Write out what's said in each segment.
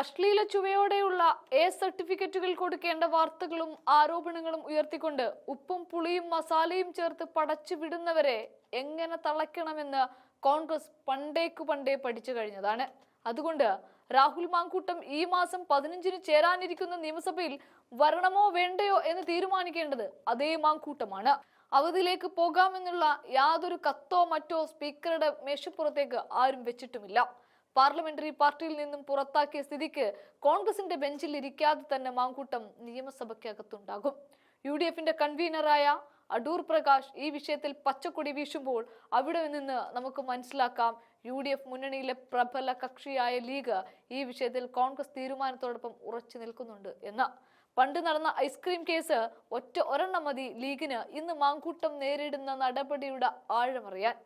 അശ്ലീല ചുവയോടെയുള്ള എ സർട്ടിഫിക്കറ്റുകൾ കൊടുക്കേണ്ട വാർത്തകളും ആരോപണങ്ങളും ഉയർത്തിക്കൊണ്ട് ഉപ്പും പുളിയും മസാലയും ചേർത്ത് പടച്ചു വിടുന്നവരെ എങ്ങനെ തളയ്ക്കണമെന്ന് കോൺഗ്രസ് പണ്ടേക്കു പണ്ടേ പഠിച്ചു കഴിഞ്ഞതാണ്. അതുകൊണ്ട് രാഹുൽ മാങ്കൂട്ടം ഈ മാസം പതിനഞ്ചിന് ചേരാനിരിക്കുന്ന നിയമസഭയിൽ വരണമോ വേണ്ടയോ എന്ന് തീരുമാനിക്കേണ്ടത് അതേ മാങ്കൂട്ടമാണ്. അവധിയിലേക്ക് പോകാമെന്നുള്ള യാതൊരു കത്തോ മറ്റോ സ്പീക്കറുടെ മേശപ്പുറത്തേക്ക് ആരും വെച്ചിട്ടുമില്ല. പാർലമെന്ററി പാർട്ടിയിൽ നിന്നും പുറത്താക്കിയ സ്ഥിതിക്ക് കോൺഗ്രസിന്റെ ബെഞ്ചിൽ ഇരിക്കാതെ തന്നെ മാങ്കൂട്ടം നിയമസഭയ്ക്കകത്തുണ്ടാകും. യു ഡി എഫിന്റെ കൺവീനറായ അടൂർ പ്രകാശ് ഈ വിഷയത്തിൽ പച്ചക്കൊടി വീശുമ്പോൾ അവിടെ നിന്ന് നമുക്ക് മനസ്സിലാക്കാം യു ഡി എഫ് മുന്നണിയിലെ പ്രബല കക്ഷിയായ ലീഗ് ഈ വിഷയത്തിൽ കോൺഗ്രസ് തീരുമാനത്തോടൊപ്പം ഉറച്ചു നിൽക്കുന്നുണ്ട് എന്ന്. പണ്ട് നടന്ന ഐസ്ക്രീം കേസ് ഒറ്റ ഒരെണ്ണം മതി ലീഗിന് ഇന്ന് മാങ്കൂട്ടം നേരിടുന്ന നടപടിയുടെ ആഴമറിയാൻ.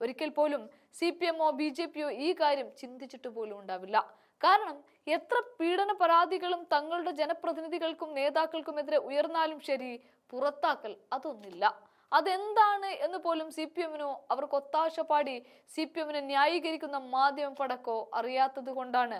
ഒരിക്കൽ പോലും സി പി എമ്മോ ബി ജെ പിയോ ഈ കാര്യം ചിന്തിച്ചിട്ട് പോലും ഉണ്ടാവില്ല. കാരണം എത്ര പീഡന പരാതികളും തങ്ങളുടെ ജനപ്രതിനിധികൾക്കും നേതാക്കൾക്കുമെതിരെ ഉയർന്നാലും ശരി പുറത്താക്കൽ അതൊന്നില്ല അതെന്താണ് എന്ന് പോലും സി പി എമ്മിനോ അവർക്ക് ഒത്താശ പാടി സി പി എമ്മിനെ ന്യായീകരിക്കുന്ന മാധ്യമം പടക്കോ അറിയാത്തത് കൊണ്ടാണ്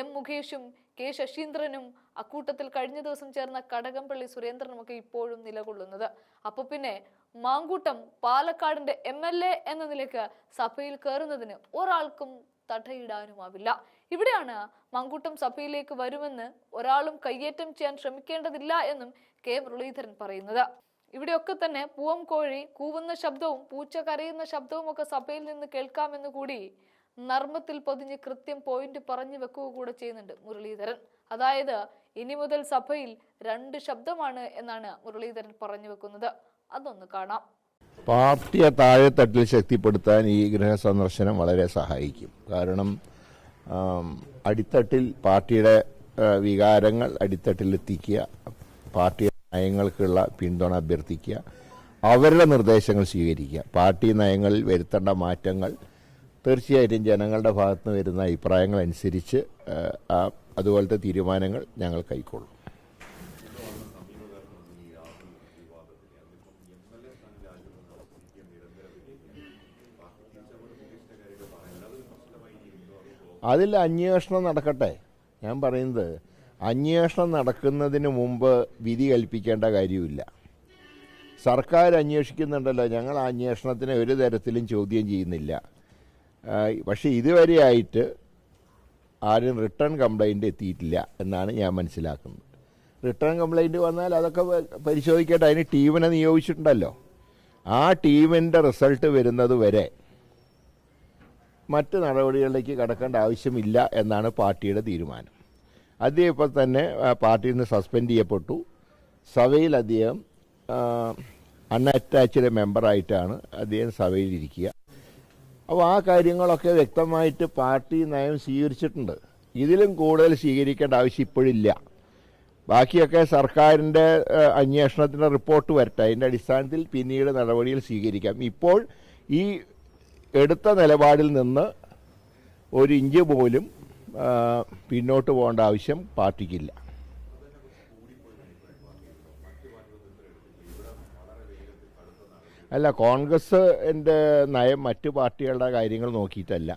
എം മുകേഷും കെ ശശീന്ദ്രനും അക്കൂട്ടത്തിൽ കഴിഞ്ഞ ദിവസം ചേർന്ന കടകംപള്ളി സുരേന്ദ്രനുമൊക്കെ ഇപ്പോഴും നിലകൊള്ളുന്നത്. അപ്പൊ പിന്നെ മാങ്കൂട്ടം പാലക്കാടിന്റെ എം എൽ എ എന്ന നിലയ്ക്ക് സഭയിൽ കയറുന്നതിന് ഒരാൾക്കും തടയിടാനുമാവില്ല. ഇവിടെയാണ് മാങ്കൂട്ടം സഭയിലേക്ക് വരുമെന്ന് ഒരാളും കയ്യേറ്റം ചെയ്യാൻ ശ്രമിക്കേണ്ടതില്ല എന്നും കെ മുരളീധരൻ പറയുന്നത്. ഇവിടെയൊക്കെ തന്നെ പൂവം കോഴി കൂവുന്ന ശബ്ദവും പൂച്ച കരയുന്ന ശബ്ദവും ഒക്കെ സഭയിൽ നിന്ന് കേൾക്കാമെന്ന് കൂടി നർമ്മത്തിൽ പൊതിഞ്ഞ് കൃത്യം പോയിന്റ് പറഞ്ഞു വെക്കുക കൂടെ ചെയ്യുന്നുണ്ട് മുരളീധരൻ. അതായത് ഇനി മുതൽ സഭയിൽ രണ്ട് ശബ്ദമാണ് എന്നാണ് മുരളീധരൻ പറഞ്ഞു വെക്കുന്നത്. അതൊന്ന് കാണാം. പാർട്ടിയെ താഴെത്തട്ടിൽ ശക്തിപ്പെടുത്താൻ ഈ ഗൃഹ സന്ദർശനം വളരെ സഹായിക്കും. കാരണം അടിത്തട്ടിൽ പാർട്ടിയുടെ വികാരങ്ങൾ അടിത്തട്ടിൽ എത്തിക്കുക പാർട്ടി നയങ്ങൾക്കുള്ള പിന്തുണ അഭ്യർത്ഥിക്കുക അവരുടെ നിർദ്ദേശങ്ങൾ സ്വീകരിക്കുക പാർട്ടി നയങ്ങളിൽ വരുത്തേണ്ട മാറ്റങ്ങൾ തീർച്ചയായിട്ടും ജനങ്ങളുടെ ഭാഗത്ത് നിന്ന് വരുന്ന അഭിപ്രായങ്ങൾ അനുസരിച്ച് ആ, അതുപോലത്തെ തീരുമാനങ്ങൾ ഞങ്ങൾ കൈക്കൊള്ളും. അതിൽ അന്വേഷണം നടക്കട്ടെ. ഞാൻ പറയുന്നത് അന്വേഷണം നടക്കുന്നതിന് മുമ്പ് വിധി കൽപ്പിക്കേണ്ട കാര്യമില്ല. സർക്കാർ അന്വേഷിക്കുന്നുണ്ടല്ലോ ഞങ്ങൾ ആ അന്വേഷണത്തിനെ ഒരു തരത്തിലും ചോദ്യം ചെയ്യുന്നില്ല. പക്ഷേ ഇതുവരെയായിട്ട് ആരും റിട്ടേൺ കംപ്ലൈന്റ് എത്തിയിട്ടില്ല എന്നാണ് ഞാൻ മനസ്സിലാക്കുന്നത്. റിട്ടേൺ കംപ്ലൈന്റ് വന്നാൽ അതൊക്കെ പരിശോധിക്കട്ടെ. അതിന് ടീമിനെ നിയോഗിച്ചിട്ടുണ്ടല്ലോ. ആ ടീമിന്റെ റിസൾട്ട് വരുന്നത് വരെ മറ്റ് നടപടികളിലേക്ക് കടക്കേണ്ട ആവശ്യമില്ല എന്നാണ് പാർട്ടിയുടെ തീരുമാനം. അദ്ദേഹം ഇപ്പോൾ തന്നെ പാർട്ടിയിൽ നിന്ന് സസ്പെൻഡ് ചെയ്യപ്പെട്ടു. സഭയിൽ അദ്ദേഹം അൺഅറ്റാച്ച്ഡ് മെമ്പറായിട്ടാണ് അദ്ദേഹം സഭയിലിരിക്കുക അപ്പോൾ ആ കാര്യങ്ങളൊക്കെ വ്യക്തമായിട്ട് പാർട്ടി നയം സ്വീകരിച്ചിട്ടുണ്ട്. ഇതിലും കൂടുതൽ സ്വീകരിക്കേണ്ട ആവശ്യം ഇപ്പോഴില്ല. ബാക്കിയൊക്കെ സർക്കാരിന്റെ അന്വേഷണത്തിന്റെ റിപ്പോർട്ട് വരട്ടെ. അതിന്റെ അടിസ്ഥാനത്തിൽ പിന്നീട് നടപടികൾ സ്വീകരിക്കാം. ഇപ്പോൾ ഈ എടുത്ത നിലപാടിൽ നിന്ന് ഒരു ഇഞ്ച് പോലും പിന്നോട്ട് പോകേണ്ട ആവശ്യം പാർട്ടിക്കില്ല. അല്ല കോൺഗ്രസ് എന്റെ നയം മറ്റു പാർട്ടികളുടെ കാര്യങ്ങൾ നോക്കിയിട്ടല്ല.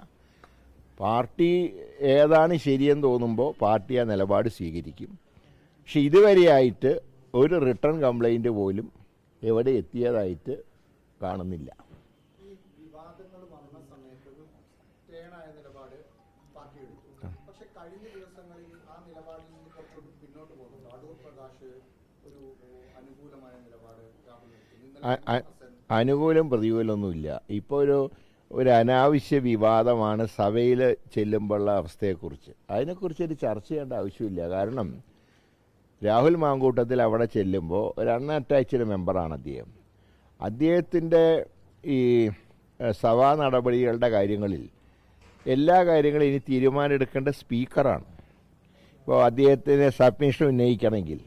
പാർട്ടി ഏതാണ് ശരിയെന്ന് തോന്നുമ്പോൾ പാർട്ടി ആ നിലപാട് സ്വീകരിക്കും. പക്ഷെ ഇതുവരെയായിട്ട് ഒരു റിട്ടേൺ കംപ്ലൈന്റ് പോലും എവിടെ എത്തിയതായിട്ട് കാണുന്നില്ല. പക്ഷെ കഴിഞ്ഞ ദിവസങ്ങളിൽ ആ നിലപാടിൽ നിന്ന് പിന്നോട്ട് പോകുന്നു. അടൂർ പ്രകാശ് ഒരു പ്രതികൂലം ഒന്നുമില്ല അനുകൂലം പ്രതികൂലമൊന്നുമില്ല. ഇപ്പോൾ ഒരു ഒരു അനാവശ്യ വിവാദമാണ് സഭയിൽ ചെല്ലുമ്പോഴുള്ള അവസ്ഥയെക്കുറിച്ച്. അതിനെക്കുറിച്ച് ഒരു ചർച്ച ചെയ്യേണ്ട ആവശ്യമില്ല. കാരണം രാഹുൽ മാങ്കൂട്ടത്തിൽ അവിടെ ചെല്ലുമ്പോൾ ഒരു അൺഅറ്റാച്ച്ഡ് മെമ്പറാണ് അദ്ദേഹം. അദ്ദേഹത്തിന്റെ ഈ സഭാ നടപടികളുടെ കാര്യങ്ങളിൽ എല്ലാ കാര്യങ്ങളും ഇനി തീരുമാനമെടുക്കേണ്ട സ്പീക്കറാണ്. ഇപ്പോൾ അദ്ദേഹത്തിന് സബ്മിഷൻ ഉന്നയിക്കണമെങ്കിൽ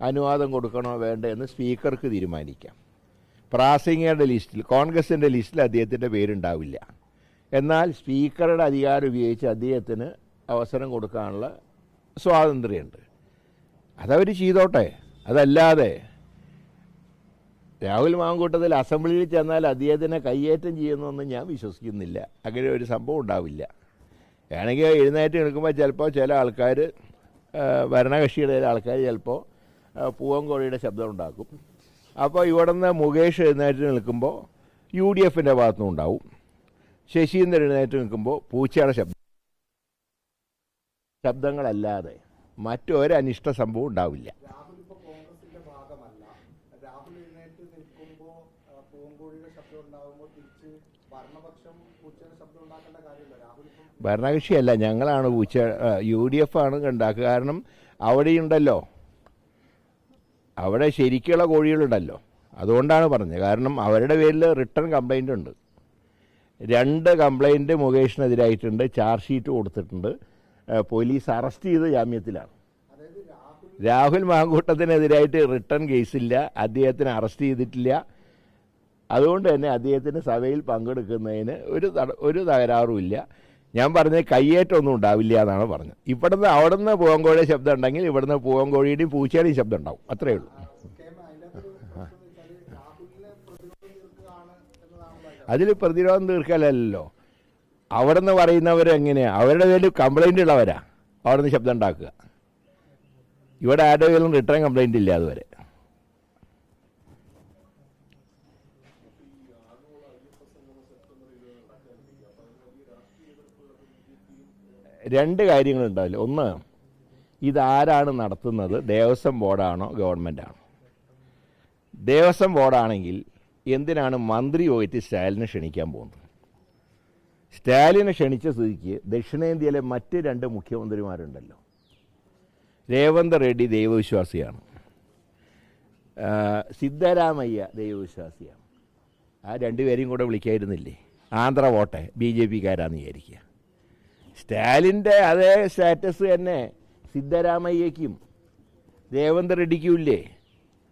അനുവാദം കൊടുക്കണോ വേണ്ട എന്ന് സ്പീക്കർക്ക് തീരുമാനിക്കാം. പ്രാസിംഗയുടെ ലിസ്റ്റിൽ കോൺഗ്രസിന്റെ ലിസ്റ്റിൽ അദ്ദേഹത്തിന്റെ പേരുണ്ടാവില്ല. എന്നാൽ സ്പീക്കറുടെ അധികാരം ഉപയോഗിച്ച് അദ്ദേഹത്തിന് അവസരം കൊടുക്കാനുള്ള സ്വാതന്ത്ര്യമുണ്ട്. അതവർ ചെയ്തോട്ടെ. അതല്ലാതെ രാഹുൽ മാങ്കൂട്ടത്തിൽ അസംബ്ലിയിൽ ചെന്നാൽ അദ്ദേഹത്തിനെ കയ്യേറ്റം ചെയ്യുന്നൊന്നും ഞാൻ വിശ്വസിക്കുന്നില്ല. അങ്ങനെ ഒരു സംഭവം ഉണ്ടാവില്ല. വേണമെങ്കിൽ എഴുന്നേറ്റ് നിൽക്കുമ്പോൾ ചിലപ്പോൾ ചില ആൾക്കാർ ഭരണകക്ഷിയുടെ ചില ആൾക്കാർ ചിലപ്പോൾ പൂവൻകോഴിയുടെ ശബ്ദം ഉണ്ടാക്കും. അപ്പോൾ ഇവിടെ നിന്ന് മുകേഷ് എഴുന്നേറ്റ് നിൽക്കുമ്പോൾ യു ഡി എഫിന്റെ ഭാഗത്തുനിന്നും ഉണ്ടാവും. ശശീന്ദ്രൻ എഴുന്നേറ്റ് നിൽക്കുമ്പോൾ പൂച്ചയുടെ ശബ്ദം. ശബ്ദങ്ങളല്ലാതെ മറ്റൊരനിഷ്ട സംഭവം ഉണ്ടാവില്ല. ഭരണകക്ഷിയല്ല ഞങ്ങളാണ് പൂച്ച യു ഡി എഫ് ആണ് ഉണ്ടാക്കുക. കാരണം അവിടെയുണ്ടല്ലോ അവിടെ ശരിക്കുള്ള കോഴികളുണ്ടല്ലോ. അതുകൊണ്ടാണ് പറഞ്ഞത്. കാരണം അവരുടെ പേരിൽ റിട്ടേൺ കംപ്ലൈന്റ് ഉണ്ട്. രണ്ട് കംപ്ലൈന്റ് മുകേഷിനെതിരായിട്ടുണ്ട് ചാർജ് ഷീറ്റ് കൊടുത്തിട്ടുണ്ട്. പോലീസ് അറസ്റ്റ് ചെയ്ത് ജാമ്യത്തിലാണ്. രാഹുൽ മാങ്കൂട്ടത്തിനെതിരായിട്ട് റിട്ടേൺ കേസില്ല. അദ്ദേഹത്തിന് അറസ്റ്റ് ചെയ്തിട്ടില്ല. അതുകൊണ്ട് തന്നെ അദ്ദേഹത്തിന് സഭയിൽ പങ്കെടുക്കുന്നതിന് ഒരു ഒരു തകരാറുമില്ല ഞാൻ പറഞ്ഞത് കയ്യേറ്റമൊന്നും ഉണ്ടാവില്ല എന്നാണ് പറഞ്ഞത്. ഇവിടുന്ന് അവിടുന്ന് പൂവൻകോഴിയുടെ ശബ്ദം ഉണ്ടെങ്കിൽ ഇവിടുന്ന് പൂവങ്കോഴിയുടെയും പൂച്ചയുടെയും ശബ്ദം ഉണ്ടാവും. അത്രയേ ഉള്ളൂ. അതിൽ പ്രതിരോധം തീർക്കലല്ലോ. അവിടുന്ന് പറയുന്നവരെങ്ങനെയാണ് അവരുടെ പേരിൽ കംപ്ലൈന്റ് ഉള്ളവരാ. അവിടുന്ന് ശബ്ദം ഉണ്ടാക്കുക. ഇവിടെ ആരുടെ പേരിലും റിട്ടേൺ കംപ്ലൈന്റ് ഇല്ല അതുവരെ. രണ്ട് കാര്യങ്ങളുണ്ടാവില്ല? ഒന്ന് ഇതാരാണ് നടത്തുന്നത്? ദേവസ്വം ബോർഡാണോ? ഗവൺമെന്റാണോ ദേവസ്വം ബോർഡാണെങ്കിൽ എന്തിനാണ് മന്ത്രി പോയിട്ട് സ്റ്റാലിനെ ക്ഷണിക്കാൻ പോകുന്നത്? സ്റ്റാലിനെ ക്ഷണിച്ച സ്ഥിതിക്ക് ദക്ഷിണേന്ത്യയിലെ മറ്റ് രണ്ട് മുഖ്യമന്ത്രിമാരുണ്ടല്ലോ. രേവന്ത് റെഡ്ഡി ദൈവവിശ്വാസിയാണ്. സിദ്ധരാമയ്യ ദൈവവിശ്വാസിയാണ്. ആ രണ്ടുപേരെയും കൂടെ വിളിക്കായിരുന്നില്ലേ? ആന്ധ്ര വോട്ടെ ബി ജെ പിക്കാരാന്ന് വിചാരിക്കുക. സ്റ്റാലിന്റെ അതേ സ്റ്റാറ്റസ് തന്നെ സിദ്ധരാമയ്യയ്ക്കും. ദേവന്ത റെഡ്ഡിക്കും ഇല്ലേ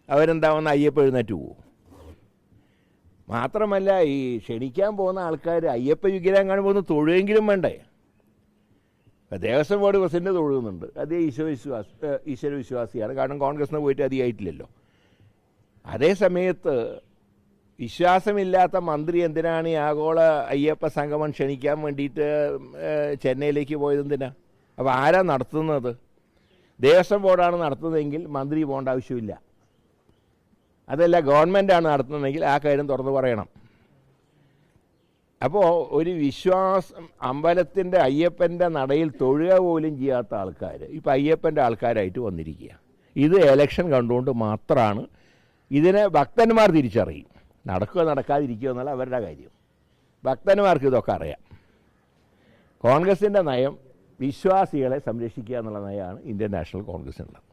അവരെന്താവുന്ന അയ്യപ്പ എഴുന്നേറ്റ് പോവും. മാത്രമല്ല ഈ ക്ഷണിക്കാൻ പോകുന്ന ആൾക്കാർ അയ്യപ്പ വിഗ്രഹം കാണുമ്പോൾ തൊഴുകെങ്കിലും വേണ്ടേ? ദേവസ്വം ബോർഡ് പ്രസിഡന്റ് തൊഴുകുന്നുണ്ട് അതേ ഈശ്വരവിശ്വാസ ഈശ്വരവിശ്വാസിയാണ് കാരണം കോൺഗ്രസിന് പോയിട്ട് അധികമായിട്ടില്ലല്ലോ അതേ സമയത്ത് വിശ്വാസമില്ലാത്ത മന്ത്രി എന്തിനാണ് ഈ ആഗോള അയ്യപ്പ സംഗമം ക്ഷണിക്കാൻ വേണ്ടിയിട്ട് ചെന്നൈയിലേക്ക് പോയത് എന്തിനാ? അപ്പോൾ ആരാ നടത്തുന്നത്? ദേവസ്വം ബോർഡാണ് നടത്തുന്നതെങ്കിൽ മന്ത്രി പോകേണ്ട ആവശ്യമില്ല. അതല്ല ഗവൺമെന്റാണ് നടത്തുന്നതെങ്കിൽ ആ കാര്യം തുറന്നു പറയണം. അപ്പോൾ ഒരു വിശ്വാസം അമ്പലത്തിന്റെ അയ്യപ്പന്റെ നടയിൽ തൊഴുക പോലും ചെയ്യാത്ത ആൾക്കാർ ഇപ്പം അയ്യപ്പന്റെ ആൾക്കാരായിട്ട് വന്നിരിക്കുക ഇത് എലക്ഷൻ കണ്ടുകൊണ്ട് മാത്രമാണ് ഇതിനെ ഭക്തന്മാർ തിരിച്ചറിയും. നടക്കുക നടക്കാതിരിക്കുക എന്നുള്ള അവരുടെ കാര്യം. ഭക്തന്മാർക്ക് ഇതൊക്കെ അറിയാം. കോൺഗ്രസിന്റെ നയം വിശ്വാസികളെ സംരക്ഷിക്കുക എന്നുള്ള നയമാണ് ഇന്ത്യൻ നാഷണൽ കോൺഗ്രസിനുള്ളത്.